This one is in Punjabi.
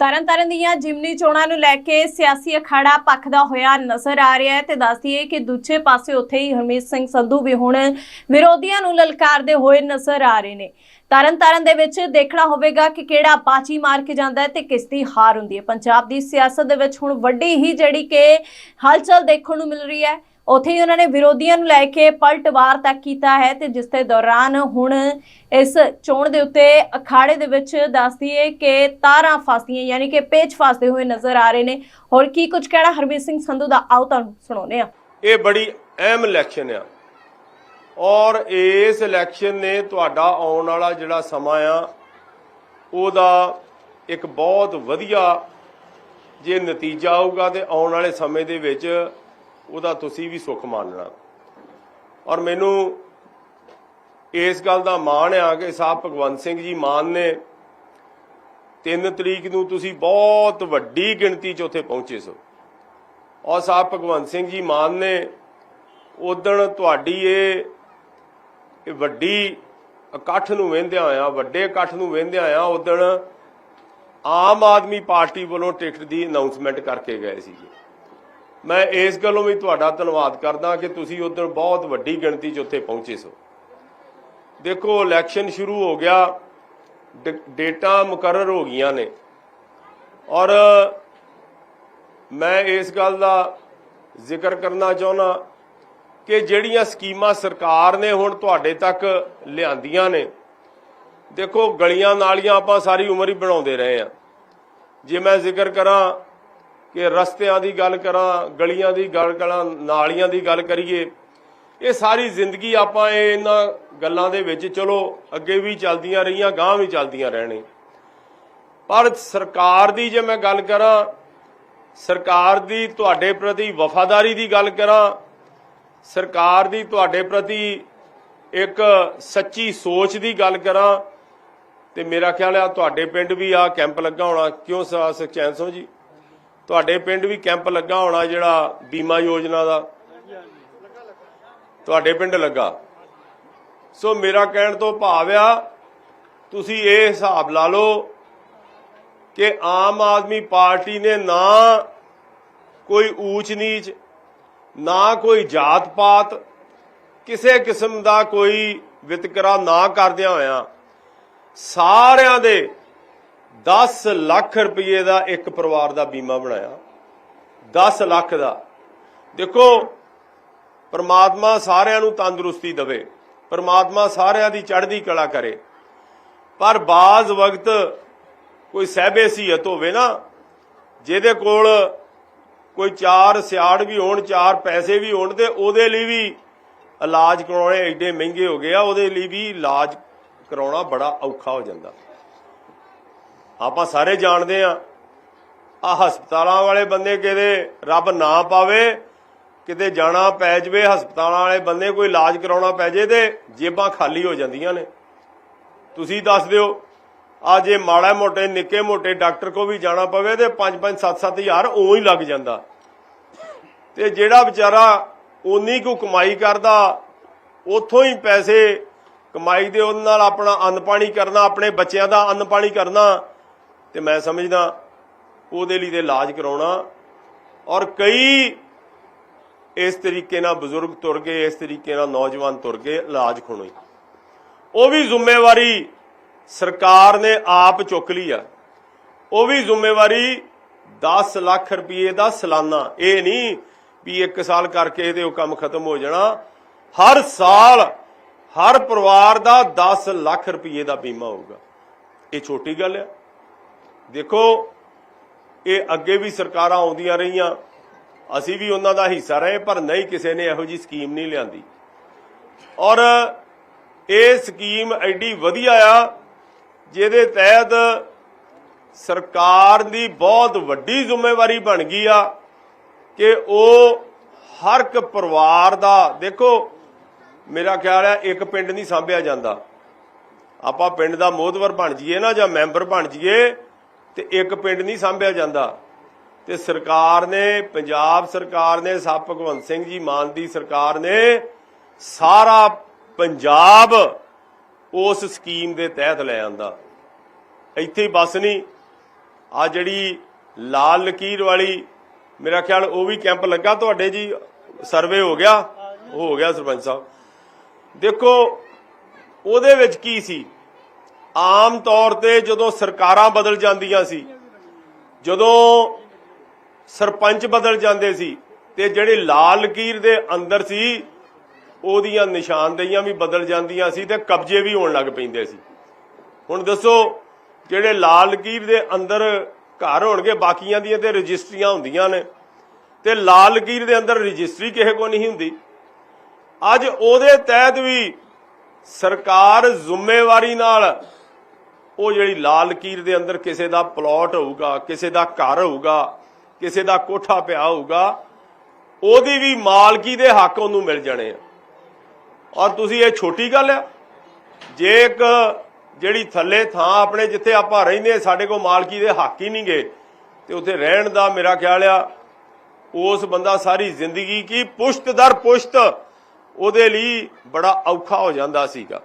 ਤਰਨਤਾਰਨ ਦੀਆਂ ਜਿਮਨੀ ਚੋਣਾਂ ਨੂੰ ਲੈ ਕੇ ਸਿਆਸੀ ਅਖਾੜਾ ਪੱਖਦਾ ਹੋਇਆ ਨਜ਼ਰ ਆ ਰਿਹਾ ਹੈ ਤੇ ਦੱਸਦੀਏ ਕਿ ਦੂਜੇ ਪਾਸੇ ਉੱਥੇ ਹੀ ਹਰਮੀਤ ਸਿੰਘ ਸੰਧੂ ਵੀ ਹੁਣ ਵਿਰੋਧੀਆਂ ਨੂੰ ਲਲਕਾਰਦੇ ਹੋਏ ਨਜ਼ਰ ਆ ਰਹੇ ਨੇ। ਤਰਨਤਾਰਨ ਦੇ ਵਿੱਚ ਦੇਖਣਾ ਹੋਵੇਗਾ ਕਿ ਕਿਹੜਾ ਬਾਜੀ ਮਾਰ ਕੇ ਜਾਂਦਾ ਹੈ ਤੇ ਕਿਸ ਦੀ ਹਾਰ ਹੁੰਦੀ ਹੈ। ਪੰਜਾਬ ਦੀ ਸਿਆਸਤ ਦੇ ਵਿੱਚ ਹੁਣ ਵੱਡੀ ਹੀ ਜਿਹੜੀ ਕਿ ਹਲਚਲ ਦੇਖਣ ਨੂੰ ਮਿਲ ਰਹੀ ਹੈ। ਉੱਥੇ ਹੀ ਉਹਨਾਂ ਨੇ ਵਿਰੋਧੀਆਂ ਨੂੰ ਲੈ ਕੇ ਪਲਟਵਾਰ ਤੱਕ ਕੀਤਾ ਹੈ ਤੇ ਜਿਸ ਦੇ ਦੌਰਾਨ ਹੁਣ ਇਸ ਚੋਣ ਦੇ ਉੱਤੇ ਅਖਾੜੇ ਦੇ ਵਿੱਚ ਦੱਸਦੀਏ ਕਿ ਤਾਰਾਂ ਫਸਦੀਆਂ ਯਾਨੀ ਕਿ ਪੇਚ ਫਸਦੇ ਹੋਏ ਨਜ਼ਰ ਆ ਰਹੇ ਨੇ। ਹੋਰ ਕੀ ਕੁਝ ਕਹਿਣਾ ਹਰਮੀਤ ਸਿੰਘ ਸੰਧੂ ਦਾ? ਆਓ ਤੁਹਾਨੂੰ ਸੁਣਾਉਂਦੇ ਆ ਇਹ ਬੜੀ ਅਹਿਮ ਇਲੈਕਸ਼ਨ ਆ। ਔਰ ਇਸ ਇਲੈਕਸ਼ਨ ਨੇ ਤੁਹਾਡਾ ਆਉਣ ਵਾਲਾ ਜਿਹੜਾ ਸਮਾਂ ਆ, ਉਹਦਾ ਇੱਕ ਬਹੁਤ ਵਧੀਆ ਜੇ ਨਤੀਜਾ ਆਊਗਾ ਤੇ ਆਉਣ ਵਾਲੇ ਸਮੇਂ ਦੇ ਵਿੱਚ ਉਹਦਾ ਤੁਸੀਂ ਵੀ ਸੁੱਖ ਮੰਨਣਾ। ਔਰ ਮੈਨੂੰ ਇਸ ਗੱਲ ਦਾ ਮਾਣ ਆ ਕਿ ਸਾਹਿਬ ਭਗਵੰਤ ਸਿੰਘ ਜੀ ਮਾਨ ਨੇ 3 ਤਰੀਕ ਨੂੰ ਤੁਸੀਂ ਬਹੁਤ ਵੱਡੀ ਗਿਣਤੀ 'ਚ ਉੱਥੇ ਪਹੁੰਚੇ ਸੋ। ਔਰ ਸਾਹਿਬ ਭਗਵੰਤ ਸਿੰਘ ਜੀ ਮਾਨ ਨੇ ਉਦਣ ਤੁਹਾਡੀ ਇਹ ਵੱਡੀ ਇਕੱਠ ਨੂੰ ਵੇਂਦਿਆਂ ਆ ਵੱਡੇ ਇਕੱਠ ਨੂੰ ਵੇਂਦਿਆਂ ਆ ਉਦਣ ਆਮ ਆਦਮੀ ਪਾਰਟੀ ਵੱਲੋਂ ਟਿਕਟ ਦੀ ਅਨਾਉਂਸਮੈਂਟ ਕਰਕੇ ਗਏ ਸੀਗੇ। ਮੈਂ ਇਸ ਗੱਲੋਂ ਵੀ ਤੁਹਾਡਾ ਧੰਨਵਾਦ ਕਰਦਾ ਕਿ ਤੁਸੀਂ ਉਦੋਂ ਬਹੁਤ ਵੱਡੀ ਗਿਣਤੀ 'ਚ ਉੱਥੇ ਪਹੁੰਚੇ ਸੋ। ਦੇਖੋ ਇਲੈਕਸ਼ਨ ਸ਼ੁਰੂ ਹੋ ਗਿਆ, ਡ- ਡੇਟਾ ਮੁਕਰਰ ਹੋ ਗਈਆਂ ਨੇ। ਔਰ ਮੈਂ ਇਸ ਗੱਲ ਦਾ ਜ਼ਿਕਰ ਕਰਨਾ ਚਾਹੁੰਦਾ ਕਿ ਜਿਹੜੀਆਂ ਸਕੀਮਾਂ ਸਰਕਾਰ ਨੇ ਹੁਣ ਤੁਹਾਡੇ ਤੱਕ ਲਿਆਂਦੀਆਂ ਨੇ, ਦੇਖੋ, ਗਲੀਆਂ ਨਾਲੀਆਂ ਆਪਾਂ ਸਾਰੀ ਉਮਰ ਹੀ ਬਣਾਉਂਦੇ ਰਹੇ ਆ ਜੇ ਮੈਂ ਜ਼ਿਕਰ ਕਰਾਂ ਕਿ ਰਸਤਿਆਂ ਦੀ ਗੱਲ ਕਰਾਂ, ਗਲੀਆਂ ਦੀ ਗੱਲ ਕਰਾਂ, ਨਾਲੀਆਂ ਦੀ ਗੱਲ ਕਰੀਏ, ਇਹ ਸਾਰੀ ਜ਼ਿੰਦਗੀ ਆਪਾਂ ਇਹ ਇਹਨਾਂ ਗੱਲਾਂ ਦੇ ਵਿੱਚ ਚਲੋ, ਅੱਗੇ ਵੀ ਚੱਲਦੀਆਂ ਰਹੀਆਂ ਗਾਂ ਵੀ ਚੱਲਦੀਆਂ ਰਹਿਣੇ। ਪਰ ਸਰਕਾਰ ਦੀ ਜੇ ਮੈਂ ਗੱਲ ਕਰਾਂ, ਸਰਕਾਰ ਦੀ ਤੁਹਾਡੇ ਪ੍ਰਤੀ ਵਫਾਦਾਰੀ ਦੀ ਗੱਲ ਕਰਾਂ, ਸਰਕਾਰ ਦੀ ਤੁਹਾਡੇ ਪ੍ਰਤੀ ਇੱਕ ਸੱਚੀ ਸੋਚ ਦੀ ਗੱਲ ਕਰਾਂ, ਤੇ ਮੇਰਾ ਖਿਆਲ ਆ ਤੁਹਾਡੇ ਪਿੰਡ ਵੀ ਆ, ਕੈਂਪ ਲੱਗਾ ਹੋਣਾ, ਕਿਉਂ ਸਾ ਸੁਖਚੈਨ ਸਿੰਘ ਜੀ? ਤੁਹਾਡੇ ਪਿੰਡ ਵੀ ਕੈਂਪ ਲੱਗਾ ਹੋਣਾ ਜਿਹੜਾ ਬੀਮਾ ਯੋਜਨਾ ਦਾ? ਤੁਹਾਡੇ ਪਿੰਡ ਲੱਗਾ। ਸੋ ਮੇਰਾ ਕਹਿਣ ਤੋਂ ਭਾਵ ਆ, ਤੁਸੀਂ ਇਹ ਹਿਸਾਬ ਲਾ ਲਓ ਕਿ ਆਮ ਆਦਮੀ ਪਾਰਟੀ ਨੇ ਨਾ ਕੋਈ ਊਚ ਨੀਚ ਨਾ ਕੋਈ ਜਾਤ ਪਾਤ ਕਿਸੇ ਕਿਸਮ ਦਾ ਕੋਈ ਵਿਤਕਰਾ ਨਾ ਕਰਦਿਆਂ ਹੋਇਆ ਸਾਰਿਆਂ ਦੇ 10 ਲੱਖ ਰੁਪਏ ਦਾ ਇੱਕ ਪਰਿਵਾਰ ਦਾ ਬੀਮਾ ਬਣਾਇਆ। 10 ਲੱਖ ਦਾ। ਦੇਖੋ, ਪਰਮਾਤਮਾ ਸਾਰਿਆਂ ਨੂੰ ਤੰਦਰੁਸਤੀ ਦੇਵੇ। ਪਰਮਾਤਮਾ ਸਾਰਿਆਂ ਦੀ ਚੜ੍ਹਦੀ ਕਲਾ ਕਰੇ। ਪਰ ਬਾਜ਼ ਵਕਤ ਕੋਈ ਸਹਿਬੇ ਸੀਹਤ ਹੋਵੇ ਨਾ, ਜਿਹਦੇ ਕੋਲ ਕੋਈ ਚਾਰ ਸਿਆੜ ਵੀ ਹੋਣ, ਚਾਰ ਪੈਸੇ ਵੀ ਹੋਣ ਤੇ ਉਹਦੇ ਲਈ ਵੀ ਇਲਾਜ ਕਰਾਉਣੇ ਐਡੇ ਮਹਿੰਗੇ ਹੋ ਗਏ ਆ, ਉਹਦੇ ਲਈ ਵੀ ਇਲਾਜ ਕਰਾਉਣਾ ਬੜਾ ਔਖਾ ਹੋ ਜਾਂਦਾ। ਆਪਾਂ ਸਾਰੇ ਜਾਣਦੇ ਆ ਆ ਹਸਪਤਾਲਾਂ ਵਾਲੇ ਬੰਦੇ ਕਿਤੇ ਰੱਬ ਨਾ ਪਾਵੇ, ਕਿਤੇ ਜਾਣਾ ਪੈ ਜਵੇ, ਹਸਪਤਾਲਾਂ ਵਾਲੇ ਬੰਦੇ ਕੋਈ ਇਲਾਜ ਕਰਾਉਣਾ ਪੈ ਜੇ ਤੇ ਜੇਬਾਂ ਖਾਲੀ ਹੋ ਜਾਂਦੀਆਂ ਨੇ। ਤੁਸੀਂ ਦੱਸ ਦਿਓ ਆ ਜੇ ਮਾੜਾ ਮੋਟੇ, ਨਿੱਕੇ ਮੋਟੇ ਡਾਕਟਰ ਕੋ ਵੀ ਜਾਣਾ ਪਵੇ ਤੇ 5-5 7-7 ਹਜ਼ਾਰ ਉਹ ਹੀ ਲੱਗ ਜਾਂਦਾ। ਤੇ ਜਿਹੜਾ ਵਿਚਾਰਾ ਉਨੀ ਕੁ ਕਮਾਈ ਕਰਦਾ, ਉਥੋਂ ਹੀ ਪੈਸੇ ਕਮਾਈ ਦੇ ਉਹਦੇ ਨਾਲ ਆਪਣਾ ਅੰਨ ਪਾਣੀ ਕਰਨਾ, ਆਪਣੇ ਬੱਚਿਆਂ ਦਾ ਅੰਨ ਪਾਣੀ ਕਰਨਾ ਤੇ ਮੈਂ ਸਮਝਦਾ ਉਹਦੇ ਲਈ ਤੇ ਇਲਾਜ ਕਰਾਉਣਾ ਔਰ ਕਈ ਇਸ ਤਰੀਕੇ ਨਾਲ ਬਜ਼ੁਰਗ ਤੁਰ ਗਏ, ਇਸ ਤਰੀਕੇ ਨਾਲ ਨੌਜਵਾਨ ਤੁਰ ਗਏ, ਇਲਾਜ ਖੁਣੋਈ ਉਹ ਵੀ ਜ਼ਿੰਮੇਵਾਰੀ ਸਰਕਾਰ ਨੇ ਆਪ ਚੁੱਕ ਲਈ ਆ। ਉਹ ਵੀ ਜ਼ਿੰਮੇਵਾਰੀ 10 ਲੱਖ ਰੁਪਏ ਦਾ ਸਾਲਾਨਾ। ਇਹ ਨਹੀਂ ਵੀ ਇੱਕ ਸਾਲ ਕਰਕੇ ਇਹਦੇ ਉਹ ਕੰਮ ਖਤਮ ਹੋ ਜਾਣਾ। ਹਰ ਸਾਲ ਹਰ ਪਰਿਵਾਰ ਦਾ 10 ਲੱਖ ਰੁਪਏ ਦਾ ਬੀਮਾ ਹੋਊਗਾ। ਇਹ ਛੋਟੀ ਗੱਲ ਆ। ਦੇਖੋ, ਇਹ ਅੱਗੇ ਵੀ ਸਰਕਾਰਾਂ ਆਉਂਦੀਆਂ ਰਹੀਆਂ। ਅਸੀਂ ਵੀ ਉਹਨਾਂ ਦਾ ਹਿੱਸਾ ਰਹੇ, ਪਰ ਨਹੀਂ ਕਿਸੇ ਨੇ ਇਹੋ ਜੀ ਸਕੀਮ ਨਹੀਂ ਲਿਆਂਦੀ। ਔਰ ਇਹ ਸਕੀਮ ਐਡੀ ਵਧੀਆ ਆ, ਜਿਹਦੇ ਤਹਿਤ ਸਰਕਾਰ ਦੀ ਬਹੁਤ ਵੱਡੀ ਜ਼ਿੰਮੇਵਾਰੀ ਬਣ ਗਈ ਆ ਕਿ ਉਹ ਹਰ ਇੱਕ ਪਰਿਵਾਰ ਦਾ, ਦੇਖੋ, ਮੇਰਾ ਖਿਆਲ ਹੈ ਇੱਕ ਪਿੰਡ ਨਹੀਂ ਸਾਂਭਿਆ ਜਾਂਦਾ। ਆਪਾਂ ਪਿੰਡ ਦਾ ਮੋਹਦਵਰ ਬਣ ਜਾਈਏ ਨਾ ਜਾਂ ਮੈਂਬਰ ਬਣ ਜਾਈਏ ਤੇ ਇੱਕ ਪਿੰਡ ਨਹੀਂ ਸਾਂਭਿਆ ਜਾਂਦਾ। ਤੇ ਸਰਕਾਰ ਨੇ, ਪੰਜਾਬ ਸਰਕਾਰ ਨੇ ਸਾਹਿਬ ਭਗਵੰਤ ਸਿੰਘ ਜੀ ਮਾਨ ਦੀ ਸਰਕਾਰ ਨੇ ਸਾਰਾ ਪੰਜਾਬ ਉਸ ਸਕੀਮ ਦੇ ਤਹਿਤ ਲੈ ਆਂਦਾ। ਇੱਥੇ ਹੀ ਬਸ ਨਹੀਂ ਆ ਜਿਹੜੀ ਲਾਲ ਲਕੀਰ ਵਾਲੀ, ਮੇਰਾ ਖਿਆਲ ਉਹ ਵੀ ਕੈਂਪ ਲੱਗਾ ਤੁਹਾਡੇ ਜੀ, ਸਰਵੇ ਹੋ ਗਿਆ ਹੋ ਗਿਆ ਸਰਪੰਚ ਸਾਹਿਬ। ਦੇਖੋ, ਉਹਦੇ ਵਿੱਚ ਕੀ ਸੀ? ਆਮ ਤੌਰ ਤੇ ਜਦੋਂ ਸਰਕਾਰਾਂ ਬਦਲ ਜਾਂਦੀਆਂ ਸੀ, ਜਦੋਂ ਸਰਪੰਚ ਬਦਲ ਜਾਂਦੇ ਸੀ ਤੇ ਜਿਹੜੇ ਲਾਲ ਲਕੀਰ ਦੇ ਅੰਦਰ ਸੀ, ਉਹਦੀਆਂ ਨਿਸ਼ਾਨਦੇਹੀਆਂ ਵੀ ਬਦਲ ਜਾਂਦੀਆਂ ਸੀ ਤੇ ਕਬਜ਼ੇ ਵੀ ਹੋਣ ਲੱਗ ਪੈਂਦੇ ਸੀ। ਹੁਣ ਦੱਸੋ, ਜਿਹੜੇ ਲਾਲ ਲਕੀਰ ਦੇ ਅੰਦਰ ਘਰ ਹੋਣਗੇ, ਬਾਕੀਆਂ ਦੀਆਂ ਤੇ ਰਜਿਸਟਰੀਆਂ ਹੁੰਦੀਆਂ ਨੇ, ਤੇ ਲਾਲ ਲਕੀਰ ਦੇ ਅੰਦਰ ਰਜਿਸਟਰੀ ਕਿਸੇ ਕੋ ਨਹੀਂ ਹੁੰਦੀ। ਅੱਜ ਉਹਦੇ ਤਹਿਤ ਵੀ ਸਰਕਾਰ ਜ਼ਿੰਮੇਵਾਰੀ ਨਾਲ ਉਹ ਜਿਹੜੀ ਲਾਲ ਲਕੀਰ ਦੇ ਅੰਦਰ ਕਿਸੇ ਦਾ ਪਲਾਟ ਹੋਊਗਾ, ਕਿਸੇ ਦਾ ਘਰ ਹੋਊਗਾ, ਕਿਸੇ ਦਾ ਕੋਠਾ ਪਿਆ ਹੋਊਗਾ, ਉਹਦੀ ਵੀ ਮਾਲਕੀ ਦੇ ਹੱਕ ਉਹਨੂੰ ਮਿਲ ਜਾਣੇ ਆ। ਔਰ ਤੁਸੀਂ ਇਹ ਛੋਟੀ ਗੱਲ ਆ, ਜੇ ਇੱਕ ਜਿਹੜੀ ਥੱਲੇ ਥਾਂ ਆਪਣੇ ਜਿੱਥੇ ਆਪਾਂ ਰਹਿੰਦੇ ਸਾਡੇ ਕੋਲ ਮਾਲਕੀ ਦੇ ਹੱਕ ਹੀ ਨਹੀਂ ਗਏ ਤੇ ਉੱਥੇ ਰਹਿਣ ਦਾ ਮੇਰਾ ਖਿਆਲ ਆ, ਉਸ ਬੰਦਾ ਸਾਰੀ ਜ਼ਿੰਦਗੀ ਕੀ ਪੁਸ਼ਤ ਦਰ ਪੁਸ਼ਤ ਉਹਦੇ ਲਈ ਬੜਾ ਔਖਾ ਹੋ ਜਾਂਦਾ ਸੀਗਾ।